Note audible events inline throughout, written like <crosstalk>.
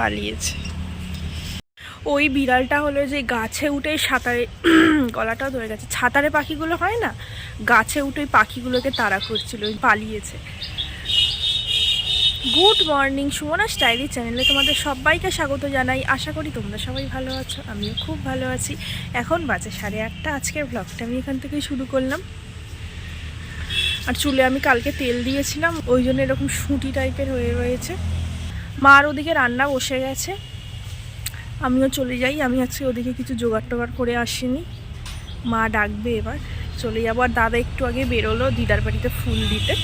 পালিয়েছে। ওই বিড়ালটা হলো যে গাছে উঠে সাঁতারে <clears throat> গলাটাও ধরে গেছে। ছাতারে পাখিগুলো হয় না? গাছে উঠে পাখিগুলোকে তাড়া করছিল, ওই পালিয়েছে। গুড মর্নিং, সুমনা স্টাইলি চ্যানেলে তোমাদের সবাইকে স্বাগত জানাই। আশা করি তোমরা সবাই ভালো আছো, আমিও খুব ভালো আছি। এখন বাজে সাড়ে আটটা, আজকের ব্লগটা আমি এখান থেকেই শুরু করলাম। আর চুলে আমি কালকে তেল দিয়েছিলাম, ওই জন্য এরকম সুঁটি টাইপের হয়ে রয়েছে। মার ওদিকে রান্না বসে গেছে। আমিও চলে যাই, আমি আজকে ওদিকে কিছু জোগাড় টোগাড় করে আসিনি। মা ডাকবে এবার, চলে যাব। আর দাদা একটু আগে বেরোলো দিদার বাড়িতে ফুল দিতে।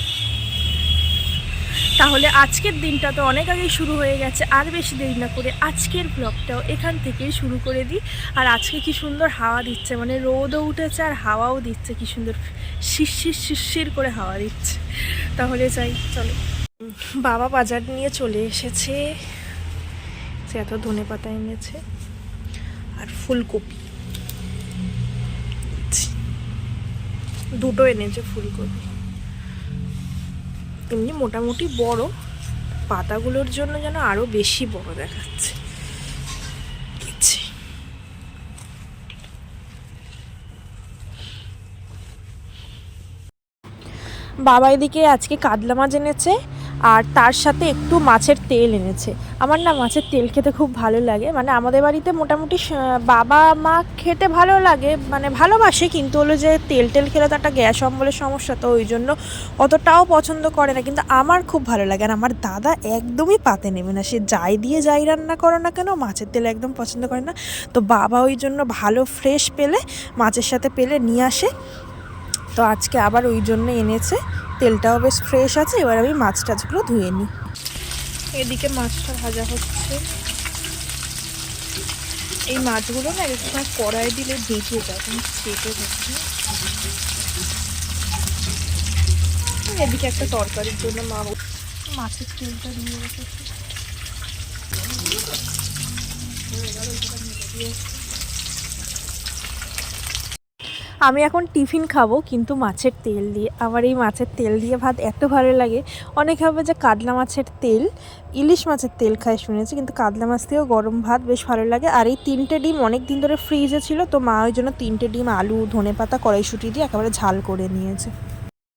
তাহলে আজকের দিনটা তো অনেক আগেই শুরু হয়ে গেছে, আর বেশি দেরি না করে আজকের ব্লগটাও এখান থেকেই শুরু করে দিই। আর আজকে কি সুন্দর হাওয়া দিচ্ছে মানে রোদও উঠেছে আর হাওয়াও দিচ্ছে, কি সুন্দর শিরশির শিরশির করে হাওয়া দিচ্ছে। তাহলে যাই, চলো। বাবা বাজার নিয়ে চলে এসেছে। সে এত ধনে পাতা এনেছে আর ফুলকপি। দুটো এনেছে ফুলকপি। এমনি মোটামুটি বড়। পাতাগুলোর জন্য যেন আরও বেশি বড় দেখাচ্ছে দিচ্ছি। বাবা এদিকে আজকে কাতলা মাছ এনেছে আর তার সাথে একটু মাছের তেল এনেছে। আমার না মাছের তেল খেতে খুব ভালো লাগে। মানে আমাদের বাড়িতে মোটামুটি বাবা, মা খেতে ভালো লাগে মানে ভালোবাসে, কিন্তু হলো যে তেল টেল খেলে তো একটা গ্যাস অম্বলের সমস্যা, তো ওই জন্য অতটাও পছন্দ করে না। কিন্তু আমার খুব ভালো লাগে আর আমার দাদা একদমই পাতে নেবে না। সে যাই দিয়ে যাই রান্না করো না কেন, মাছের তেল একদম পছন্দ করে না। তো বাবা ওই জন্য ভালো ফ্রেশ পেলে, মাছের সাথে পেলে নিয়ে আসে। তো আজকে আবার ওই জন্য এনেছে। তেলটাও বেশ ফ্রেশ আছে, এবার আমি মাছ টাছগুলো ধুয়ে নিই। এদিকে মাছটা ভাজা হচ্ছে। এই মাছগুলো না একটু সময় কড়াই দিলে ভেজে যায় তুমি চেপে হচ্ছে এদিকে একটা তরকারির জন্য মা মাছের তেলটা দিয়ে রেখেছে। আমি এখন টিফিন খাব কিন্তু মাছের তেল দিয়ে। আমার এই মাছের তেল দিয়ে ভাত এত ভালো লাগে। অনেকে হবে যে কাতলা মাছের তেল, ইলিশ মাছের তেল খায় শুনেছি, কিন্তু কাতলা মাছ দিয়েও গরম ভাত বেশ ভালো লাগে। আর এই তিনটে ডিম অনেক দিন ধরে ফ্রিজে ছিল, তো মা ওই জন্য তিনটে ডিম, আলু, ধনে পাতা, কড়াইশুটি দিয়ে একেবারে ঝাল করে নিয়েছে।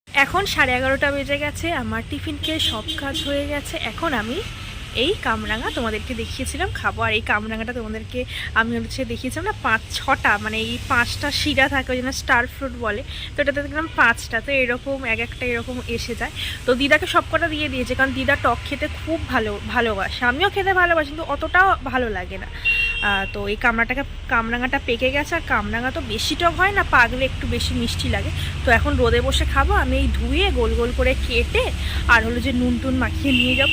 এখন সাড়ে এগারোটা বেজে গেছে, আমার টিফিন খেয়ে সব কাজ হয়ে গেছে। এখন আমি এই কামরাঙা তোমাদেরকে দেখিয়েছিলাম, খাব। আর এই কামরাঙাটা তোমাদেরকে আমি হচ্ছে দেখিয়েছিলাম না, পাঁচ, ছটা মানে এই পাঁচটা শিরা থাকে ওই জন্য স্টার ফ্রুট বলে। তো এটাতে দেখলাম পাঁচটা, তো এরকম এক একটা এরকম এসে যায়। তো দিদাকে সব কটা দিয়ে দিয়েছে, কারণ দিদা টক খেতে খুব ভালো, ভালোবাসে। আমিও খেতে ভালোবাসি, কিন্তু অতটাও ভালো লাগে না। তো এই কামড়াটাকে কামরাঙাটা পেকে গেছে, আর কামরাঙা তো বেশি টক হয় না পাগলে একটু বেশি মিষ্টি লাগে। তো এখন রোদে বসে খাব, আমি এই ধুয়ে গোল গোল করে কেটে আর হলো যে নুন টুন মাখিয়ে নিয়ে যাব।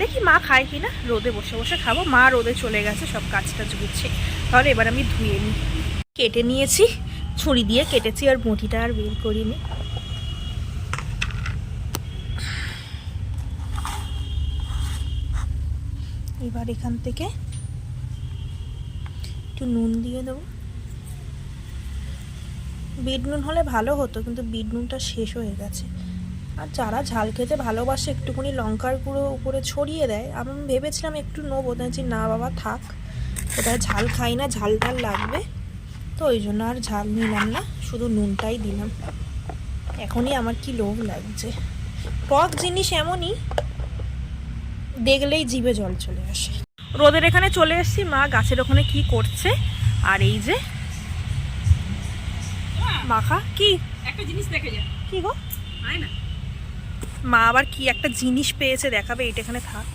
দেখি মা খায় কি না। রোদে বসে বসে খাব। মা রোদে চলে গেছে, সব কাজ টাজ গুচ্ছে তাহলে এবার আমি ধুয়ে নিই। কেটে নিয়েছি, ছুরি দিয়ে কেটেছি, আর মুঠিটা আর বের করিনি। এবার এখান থেকে একটু নুন দিয়ে দেবো। বিট নুন হলে ভালো হতো, কিন্তু বিট নুনটা শেষ হয়ে গেছে। আর যারা ঝাল খেতে ভালোবাসে একটুখানি লঙ্কার গুঁড়ো উপরে ছড়িয়ে দেয় আমি ভেবেছিলাম একটু নেব দেখছি না বাবা থাক ওটা ঝাল খাই না ঝাল টাল লাগবে। তো ওই জন্য আর ঝাল নিলাম না শুধু নুনটাই দিলাম। এখনই আমার কি লোভ লাগছে। টক জিনিস এমনই দেখলেই জিভে জল চলে আসে। রোদের এখানে চলে এসেছি মা গাছের ওখানে কি করছে আর এই যে মাখা কি? একটা জিনিস দেখে যা। কি গো? না। মা আবার কি একটা জিনিস পেয়েছে দেখাবে এটা এখানে থাক।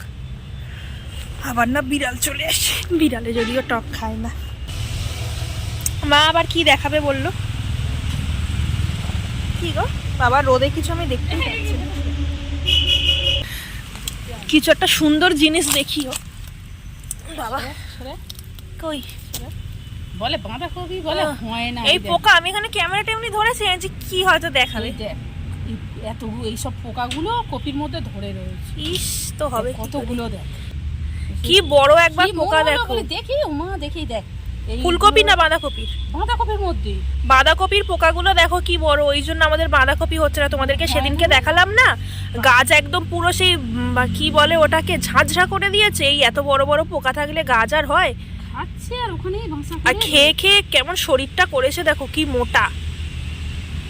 আবার না বিড়াল চলে আসে। বিড়ালে যদিও টক খায় না। মা আবার কি দেখাবে বলল? কি গো? বাবা রোদে কিছু আমি দেখতেই পাচ্ছি কিছু একটা সুন্দর জিনিস দেখিও। বাবা কই? বলে বাঁধাকপি বলে হয় না এই পোকা আমি এখানে ক্যামেরা টেমনি ধরেছি যে কি হয়তো দেখাবে। দেখ। এত এইসব পোকাগুলো কপির মধ্যে ধরে রয়েছে। ইস তো হবে কতগুলো দেখ। কি বড় একবার পোকা দেখো। দেখি মা দেখি দেখ। ফুলকপি না বাঁধাকপি বাঁধাকপির মধ্যে। বাঁধাকপির পোকাগুলো দেখো কি বড় ওই জন্য আমাদের বাঁধাকপি হচ্ছে না। তোমাদেরকে সেদিনকে দেখালাম না? গাছ একদম পুরো সেই কি বলে ওটাকে ঝাঁঝরা করে দিয়েছে। এই এত বড় বড় পোকা থাকলে গাছ আর হয়? আর খেয়ে খেয়ে কেমন শরীরটা করেছে দেখো কি মোটা।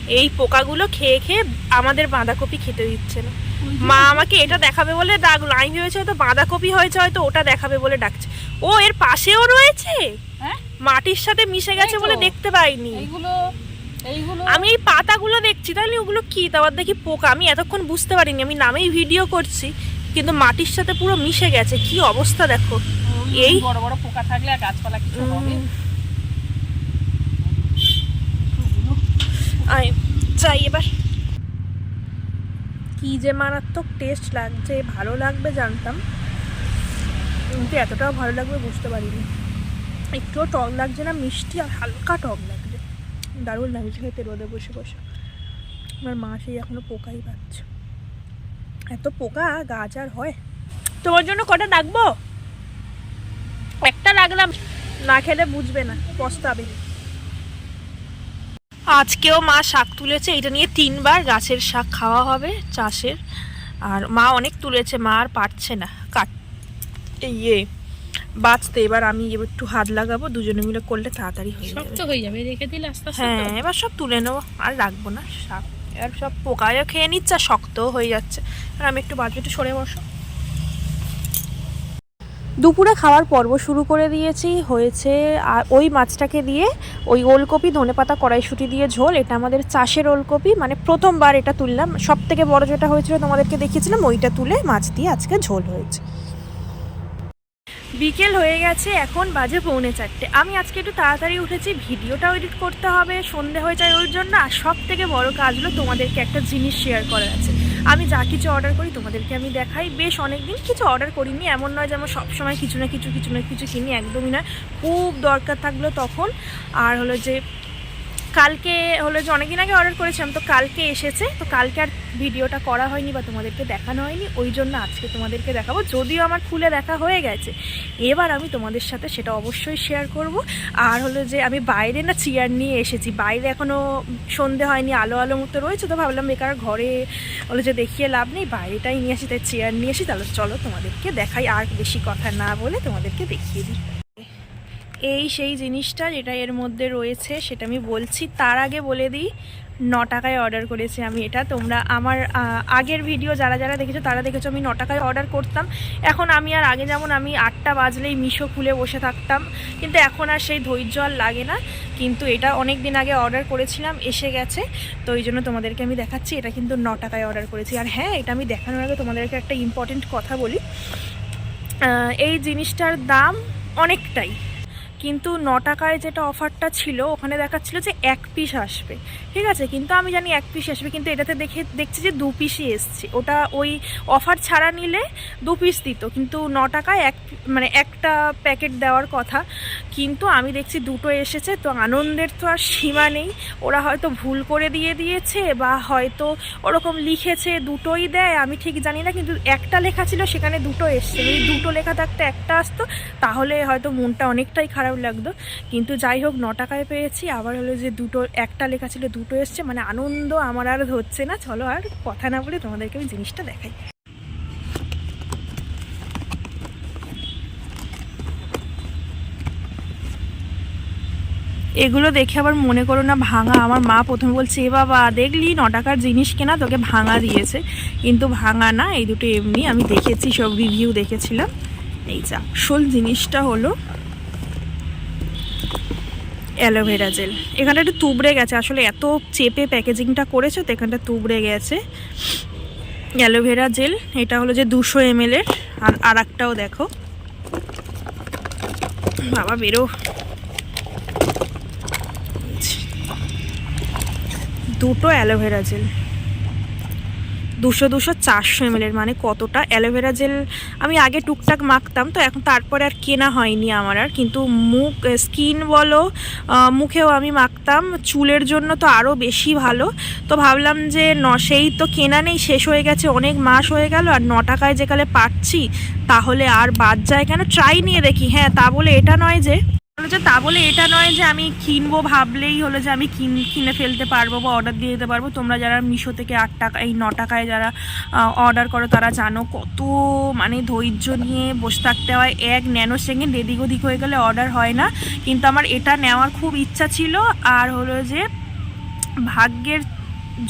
এই পোকাগুলো খেয়ে খেয়ে আমাদের বাঁধাকপি খেতে দিচ্ছে না। মা আমাকে এটা দেখাবে বলে ডাকলো আমি ভেবেছি হয়তো বাঁধাকপি হয়েছে হয়তো ওটা দেখাবে বলে ডাকছে। ও এর পাশেও রয়েছে? হ্যাঁ? মাটির সাথে মিশে গেছে বলে দেখতে পাইনি। এইগুলো আমি এই পাতাগুলো দেখছি তাহলে ওগুলো কি? তারপর দেখি পোকা। আমি এতক্ষণ বুঝতে পারিনি আমি নামেই ভিডিও করছি কিন্তু মাটির সাথে পুরো মিশে গেছে। কি অবস্থা দেখো। এই- বড় বড় পোকা থাকলে আর গাছপালা কিছু হবে? আয়, যাই এবার। কি যে মারাত্মক টেস্ট লাগছে, ভালো লাগবে জানতাম। কিন্তু এতটাও ভালো লাগবে বুঝতে পারিনি। একটুও টক লাগছে না, মিষ্টি আর হালকা টক লাগছে। দারুণ লাগছে খেতে রোদে বসে বসে। আমার মা সেই এখনও পোকাই পাচ্ছে। এত পোকা গাছ আর হয়। তোমার জন্য কটা ডাকবো একটা রাখলাম না খেলে বুঝবে না, পস্তাবে। আজকেও মা শাক তুলেছে এটা নিয়ে তিনবার গাছের শাক খাওয়া হবে চাষের। আর মা অনেক তুলেছে মা আর পারছে না। কাট ইয়ে বাঁচতে। এবার আমি এবার একটু হাত লাগাবো দুজনে মিলে করলে তাড়াতাড়ি হয়ে যাবে। শক্ত হয়ে যাবে রেখে দিলে আস্তে আস্তে হ্যাঁ এবার সব তুলে নেব আর রাখব না শাক। এবার সব পোকায়ও খেয়ে নিচ্ছে আর শক্তও হয়ে যাচ্ছে। আর আমি একটু বাজু একটু সরে বসো। দুপুরে খাওয়ার পর্ব শুরু করে দিয়েছি। হয়েছে আর ওই মাছটাকে দিয়ে ওই ওলকপি, ধনেপাতা কড়াইশুটি দিয়ে ঝোল। এটা আমাদের চাষের ওলকপি মানে প্রথমবার এটা তুললাম। সব থেকে বড় যেটা হয়েছিল, তোমাদেরকে দেখিয়েছিলাম, ওইটা তুলে মাছ দিয়ে আজকে ঝোল হয়েছে। বিকেল হয়ে গেছে, এখন বাজে পৌনে চারটে। আমি আজকে একটু তাড়াতাড়ি উঠেছি, ভিডিওটাও এডিট করতে হবে, সন্ধে হয়ে যায় ওই জন্য। আর সব থেকে বড় কাজ হলো তোমাদেরকে একটা জিনিস শেয়ার করা আছে। আমি যা কিছু অর্ডার করি তোমাদেরকে আমি দেখাই। বেশ অনেক দিন কিছু অর্ডার করিনি, এমন নয় যে আমার সবসময় কিছু না কিছু কিছু না কিছু কিনি, একদমই না খুব দরকার থাকল তখন। আর হলো যে কালকে হলো যে অনেকদিন আগে অর্ডার করেছিলাম, তো কালকে এসেছে। তো কালকে আর ভিডিওটা করা হয়নি বা তোমাদেরকে দেখানো হয়নি, ওই জন্য আজকে তোমাদেরকে দেখাবো। যদিও আমার খুলে দেখা হয়ে গেছে, এবার আমি তোমাদের সাথে সেটা অবশ্যই শেয়ার করব। আর হলো যে আমি বাইরে না চেয়ার নিয়ে এসেছি, বাইরে এখনও সন্ধে হয়নি, আলো আলো মতো রয়েছে, তো ভাবলাম বেকার ঘরে হলো যে দেখিয়ে লাভ নেই, বাইরেটাই নিয়ে আসি, তাই চেয়ার নিয়ে আসি তাহলে চলো তোমাদেরকে দেখাই, আর বেশি কথা না বলে তোমাদেরকে দেখিয়ে দিই। এই সেই জিনিসটা যেটা এর মধ্যে রয়েছে, সেটা আমি বলছি। তার আগে বলে দিই, ন টাকায় অর্ডার করেছি আমি এটা। তোমরা আমার আগের ভিডিও যারা যারা দেখেছ, তারা দেখেছ আমি ন টাকায় অর্ডার করতাম। এখন আমি আর আগে যেমন আমি আটটা বাজলেই মিশো খুলে বসে থাকতাম। কিন্তু এখন আর সেই ধৈর্য আর লাগে না। কিন্তু এটা অনেক দিন আগে অর্ডার করেছিলাম, এসে গেছে। তো ওই জন্য তোমাদেরকে আমি দেখাচ্ছি, এটা কিন্তু ন টাকায় অর্ডার করেছি। আর হ্যাঁ এটা আমি দেখানোর আগে তোমাদেরকে একটা ইম্পর্টেন্ট কথা বলি। এই জিনিসটার দাম অনেকটাই। কিন্তু ন টাকায় যেটা অফারটা ছিল, ওখানে দেখাচ্ছিল যে এক পিস আসবে। ঠিক আছে? কিন্তু আমি জানি এক পিস আসবে, কিন্তু এটাতে দেখে, দেখছি যে দু পিসই এসছে। ওটা ওই অফার ছাড়া নিলে দু পিস দিত, কিন্তু ন টাকায় এক মানে একটা প্যাকেট দেওয়ার কথা। কিন্তু আমি দেখছি দুটো এসেছে, তো আনন্দের তো আর সীমা নেই। ওরা হয়তো ভুল করে দিয়ে দিয়েছে, বা হয়তো ওরকম লিখেছে দুটোই দেয়, আমি ঠিক জানি না, কিন্তু একটা লেখা ছিল, সেখানে দুটো এসছে। এই দুটো লেখা থাকতে, একটা আসতো, তাহলে হয়তো মনটা অনেকটাই খারাপ লাগতো। কিন্তু যাই হোক, ন টাকায় পেয়েছি। আবার হলো যে দুটো, একটা লেখা ছিল, দুটো এসছে। মানে আনন্দ আমার আর হচ্ছে না। চলো আর কথা না বলে তোমাদেরকে আমি জিনিসটা দেখাই। এগুলো দেখে আবার মনে করো না ভাঙা। আমার মা প্রথমে বলছে, এ বাবা, দেখলি? ন টাকার জিনিস কেনা? তোকে ভাঙা দিয়েছে। কিন্তু ভাঙা না, এই দুটো এমনি। আমি দেখেছি, সব রিভিউ দেখেছিলাম। এই যে আসল জিনিসটা হলো অ্যালোভেরা জেল। এখানটা একটু তুবড়ে গেছে, আসলে এত চেপে প্যাকেজিংটা করেছে তো এখানটা তুবড়ে গেছে। অ্যালোভেরা জেল, এটা হলো যে দুশো এম এর, আর আর একটাও দেখো। বাবা, বেরো। দুটো অ্যালোভেরা জেল। দুশো দুশো চারশো এমএলের মানে কতটা? অ্যালোভেরা জেল আমি আগে টুকটাক মাখতাম, তো এখন তারপরে আর কেনা হয়নি আমার আর। কিন্তু মুখ স্কিন বলো মুখেও আমি মাখতাম। চুলের জন্য তো আরও বেশি ভালো। তো ভাবলাম যে ন, সেই তো কেনা নেই, শেষ হয়ে গেছে, অনেক মাস হয়ে গেল, আর ন টাকায় যেকালে পাচ্ছি তাহলে আর বাদ যায় কেন? ট্রাই নিয়ে দেখি হ্যাঁ তা বলে এটা নয় যে হলো তা বলে এটা নয় যে আমি কিনবো ভাবলেই হলো যে আমি কিন, কিনে ফেলতে পারব বা অর্ডার দিয়ে দিতে পারব। তোমরা যারা মিশো থেকে আট টাকা, এই ন টাকায় যারা অর্ডার করো তারা জানো কত মানে ধৈর্য নিয়ে বসে থাকতে হয়। এক ন্যানো সেকেন্ড এদিক ওদিক হয়ে গেলে অর্ডার হয় না। কিন্তু আমার এটা নেওয়ার খুব ইচ্ছা ছিল। আর হলো যে ভাগ্যের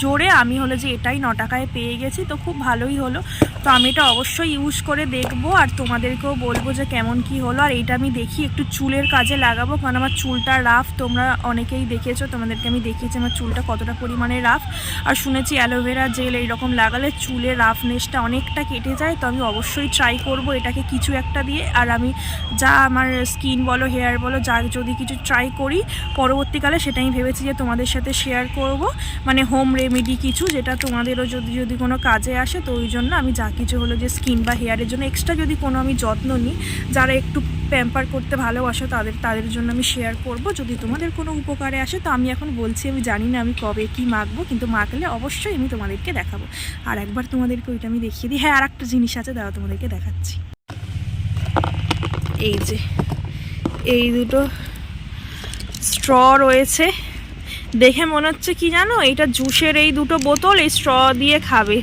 জোরে আমি হলো যে এটাই ন টাকায় পেয়ে গেছি, তো খুব ভালোই হলো। তো আমি এটা অবশ্যই ইউজ করে দেখব আর তোমাদেরকেও বলব যে কেমন কি হলো। আর এটা আমি দেখি, একটু চুলের কাজে লাগাবো, কারণ আমার চুলটা রাফ তোমরা অনেকেই দেখেছ, তোমাদেরকে আমি দেখিয়েছি আমার চুলটা কতটা পরিমাণে রাফ আর শুনেছি অ্যালোভেরা জেল এইরকম লাগালে চুলের রাফনেসটা অনেকটা কেটে যায়, তো আমি অবশ্যই ট্রাই করব এটাকে কিছু একটা দিয়ে। আর আমি যা আমার স্কিন বলো হেয়ার বলো, যা যদি কিছু ট্রাই করি, পরবর্তীকালে সেটা আমি ভেবেছি যে তোমাদের সাথে শেয়ার করব। মানে হোম রেমেডি কিছু যেটা তোমাদেরও যদি যদি কোনো কাজে আসে, তো ওই জন্য আমি যা কিছু হলো যে স্কিন বা হেয়ারের জন্য এক্সট্রা যদি কোনো আমি যত্ন নিই, যারা একটু প্যাম্পার করতে ভালোবাসো তাদের তাদের জন্য আমি শেয়ার করব। যদি তোমাদের কোনো উপকারে আসে, তো আমি এখন বলছি, আমি জানি না আমি কবে কি মাখবো, কিন্তু মাখলে অবশ্যই আমি তোমাদেরকে দেখাবো। আর একবার তোমাদেরকে ওইটা আমি দেখিয়ে দিই। হ্যাঁ আর একটা জিনিস আছে দাঁড়া তোমাদেরকে দেখাচ্ছি। এই যে, এই দুটো স্ট্র রয়েছে। দেখে মনে হচ্ছে কি জানো? এটা জুসের এই দুটো বোতল, এই স্ট্র দিয়ে খাবে।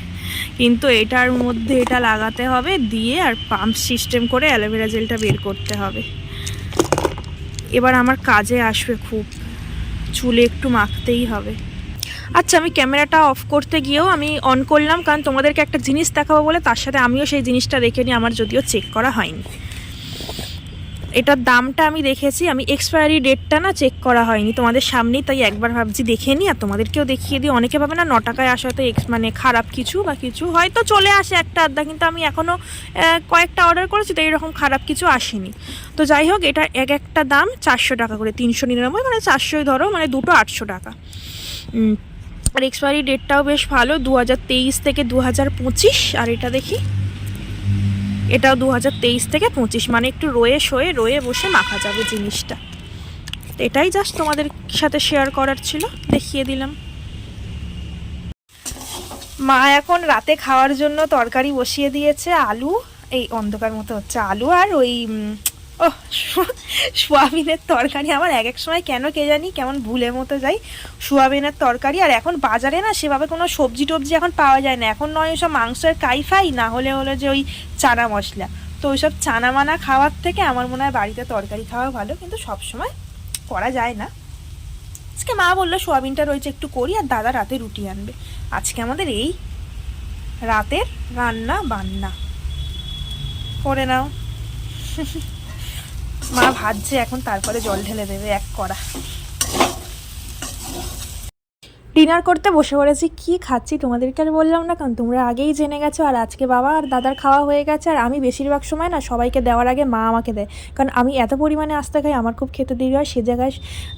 কিন্তু এটার মধ্যে এটা লাগাতে হবে, দিয়ে আর পাম্প সিস্টেম করে অ্যালোভেরা জেলটা বের করতে হবে। এবার আমার কাজে আসবে খুব। চুলে একটু মাখতেই হবে। আচ্ছা আমি ক্যামেরাটা অফ করতে গিয়েও আমি অন করলাম, কারণ তোমাদেরকে একটা জিনিস দেখাবো বলে, তার সাথে আমিও সেই জিনিসটা দেখে নিই, আমার যদিও চেক করা হয়নি। এটার দামটা আমি দেখেছি, আমি এক্সপায়ারি ডেটটা না চেক করা হয়নি। তোমাদের সামনেই তাই একবার ভাবছি দেখে নিই, আর তোমাদেরকেও দেখিয়ে দিই। অনেকে ভাবে না ন টাকায় আসা হয়তো এক্স মানে খারাপ কিছু বা কিছু, হয়তো চলে আসে একটা আধটা, কিন্তু আমি এখনও কয়েকটা অর্ডার করেছি, তো এরকম খারাপ কিছু আসেনি। তো যাই হোক, এটা এক একটা দাম চারশো টাকা করে, তিনশো নিরানব্বই মানে চারশোই ধরো মানে দুটো আটশো টাকা। আর এক্সপায়ারি ডেটটাও বেশ ভালো দু হাজার তেইশ থেকে দু হাজার পঁচিশ, আর এটা দেখি। এটাও দু হাজার তেইশ থেকে পঁচিশ। মানে একটু রয়ে শোয়ে, রয়ে বসে মাখা যাবে জিনিসটা। এটাই জাস্ট তোমাদের সাথে শেয়ার করার ছিল, দেখিয়ে দিলাম। মা এখন রাতে খাওয়ার জন্য তরকারি বসিয়ে দিয়েছে, আলু, এই অন্ধকার মতো হচ্ছে আলু আর ওই ও সোয়াবিনের তরকারি আমার এক এক সময় কেন কে জানি কেমন ভুলের মতো যাই। সোয়াবিনের তরকারি আর এখন বাজারে না সেভাবে কোনো সবজি টবজি এখন পাওয়া যায় না। এখন নয় ওইসব মাংসের কাইফাই, না হলে হলো যে ওই চানা মশলা। তো ওইসব চানা মানা খাওয়ার থেকে আমার মনে হয় বাড়িতে তরকারি খাওয়া ভালো, কিন্তু সব সময় করা যায় না। আজকে মা বলল সোয়াবিনটা রয়েছে একটু করি আর দাদা রাতে রুটি আনবে। আজকে আমাদের এই রাতের রান্না বান্না করে নাও। <laughs> মা ভাজছে, এখন তারপরে জল ঢেলে দেবে, এক কড়া। ডিনার করতে বসে পড়েছি, কি খাচ্ছি তোমাদেরকে আর বললাম না কারণ তোমরা আগেই জেনে গেছো আর আজকে বাবা আর দাদার খাওয়া হয়ে গেছে আর আমি বেশিরভাগ সময় না সবাইকে দেওয়ার আগে মা আমাকে দেয়। কারণ আমি এত পরিমাণে আসতে খাই, আমার খুব খেতে দেরি হয়, সে জায়গায়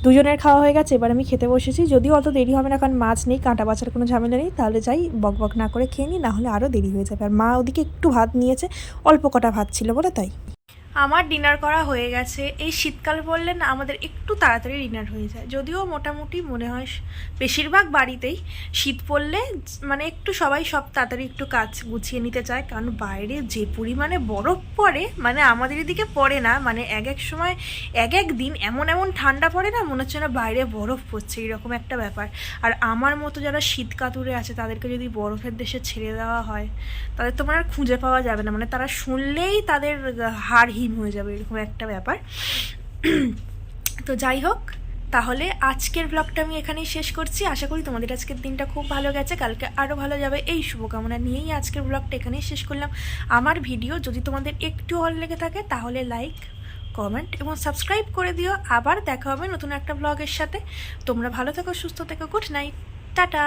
দুজনের খাওয়া হয়ে গেছে, এবার আমি খেতে বসেছি। যদিও অত দেরি হবে না কারণ মাছ নেই, কাঁটা বাছার কোনো ঝামেলা নেই, তাহলে যাই বক বক না করে খেয়ে নিই, নাহলে আরও দেরি হয়ে যাবে। আর মা ওদিকে একটু ভাত নিয়েছে, অল্প কটা ভাত ছিল বলে তাই। আমার ডিনার করা হয়ে গেছে। এই শীতকাল পড়লে না, আমাদের একটু তাড়াতাড়ি ডিনার হয়ে যায়। যদিও মোটামুটি মনে হয় বেশিরভাগ বাড়িতেই শীত পড়লে মানে একটু সবাই সব তাড়াতাড়ি একটু কাজ গুছিয়ে নিতে চায়। কারণ বাইরে যে পরিমাণে বরফ পড়ে মানে আমাদের এদিকে পড়ে না মানে এক এক সময় এক এক দিন এমন এমন ঠান্ডা পড়ে না, মনে হচ্ছে না বাইরে বরফ পড়ছে, এরকম একটা ব্যাপার। আর আমার মতো যারা শীত কাতুরে আছে, তাদেরকে যদি বরফের দেশে ছেড়ে দেওয়া হয়, তাদের তোমার আর খুঁজে পাওয়া যাবে না। মানে তারা শুনলেই তাদের হাড় হিম হয়ে যাবে, এরকম একটা ব্যাপার। তো যাই হোক, তাহলে আজকের ব্লগটা আমি এখানেই শেষ করছি। আশা করি তোমাদের আজকের দিনটা খুব ভালো গেছে, কালকে আরও ভালো যাবে। এই শুভকামনা নিয়েই আজকের ব্লগটা এখানেই শেষ করলাম। আমার ভিডিও যদি তোমাদের একটু ভালো লেগে থাকে, তাহলে লাইক কমেন্ট এবং সাবস্ক্রাইব করে দিও। আবার দেখা হবে নতুন একটা ব্লগের সাথে। তোমরা ভালো থেকো, সুস্থ থেকো গুড নাইট টাটা।